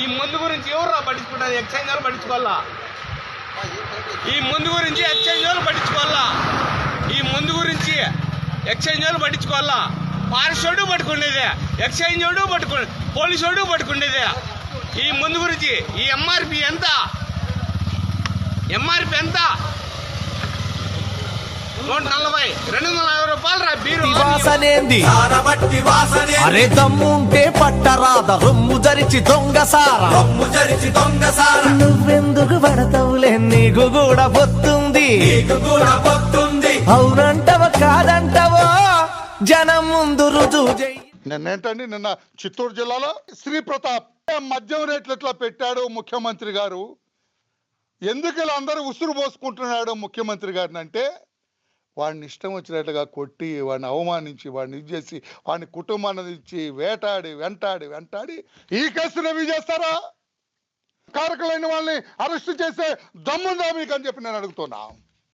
ఈ మందు గురించి ఎవరు పట్టించుకుంటారు? ఎక్సైజ్ వాళ్ళు పట్టించుకోవాలా? ఈ మందు గురించి ఎక్సైజ్ వాళ్ళు పట్టించుకోవాలా? ఈ మందు గురించి ఎక్సైజ్ వాళ్ళు పట్టించుకోవాలా? పారిసోడు పట్టుకునేదే ఎక్సైజ్ వాడు పట్టుకు పోలీసు వాడు పట్టుకునేదే. ఈ మందు గురించి ఈ ఎంఆర్పి ఎంత? ఎంఆర్పి ఎంత? నూట నలభై రెండు వందల యాభై రూపాయలు రా బీరు. వాసనేంది సారబట్టి వాసనే అరే దమ్ముంటే పట్టరాద రొమ్ము జరిచి దొంగ సారా. రొమ్ము జరిచి దొంగ సార. నువ్వెందుకు పడతావులే? నీకు కూడా పొత్తుంది. నీకు కూడా పొత్తుంది. అవునంటవో కాదంటవో? జనం ముందు రుజువు నిన్నేంటండి నిన్న చిత్తూరు జిల్లాలో శ్రీ ప్రతాప్ మద్యం రేట్లు ఎట్లా పెట్టాడు ముఖ్యమంత్రి గారు? ఎందుకు ఇలా అందరూ ఉసురు పోసుకుంటున్నాడు ముఖ్యమంత్రి గారిని అంటే వాడిని ఇష్టం వచ్చినట్లుగా కొట్టి వాడిని అవమానించి వాడిని ఇది చేసి వాడిని కుటుంబాన్ని ఇచ్చి వేటాడి వెంటాడి వెంటాడి ఈ కేసును రవి చేస్తారా? కారకులైన వాళ్ళని అరెస్ట్ చేసే దమ్ముందా మీకు అని చెప్పి నేను అడుగుతున్నా.